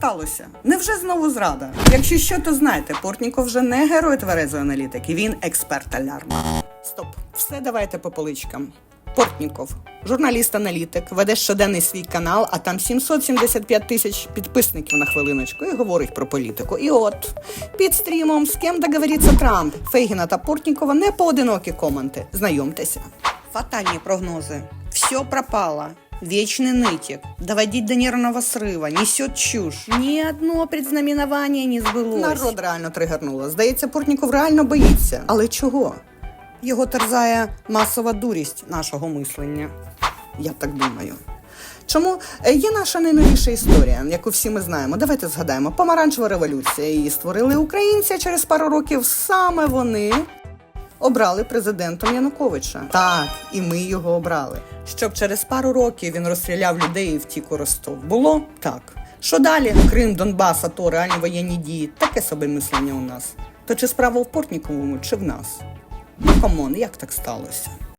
сталося? Невже знову зрада? Якщо що, то знайте, Портніков вже не герой тверезої аналітики, він експерт алярма. Стоп, все давайте по поличкам. Портніков, журналіст-аналітик, веде щоденний свій канал, а там 775 тисяч підписників на хвилиночку і говорить про політику. І от під стрімом з ким договориться Трамп, Фейгіна та Портнікова не поодинокі коменти. Знайомтеся. Фатальні прогнози. Все пропало. Вечный нытик. Доводить до нервного срыва. Несет чушь. Ни одно предзнаменование не сбылось. Народ реально тригернуло. Здається, Портніков реально боїться. Але чого? Його терзає масова дурість нашого мислення. Я так думаю. Чому Е, є наша найновіша історія, яку всі ми знаємо? Давайте згадаємо. Помаранчева революція. Її створили українці. а Через пару років саме вони обрали президентом Януковича. Так, і ми його обрали. Щоб через пару років він розстріляв людей і втік у Ростов. Було так. Що далі? Крим, Донбас, АТО, реальні воєнні дії. Таке собі мислення у нас. То чи справа в Портніковому, чи в нас? Камон, як так сталося?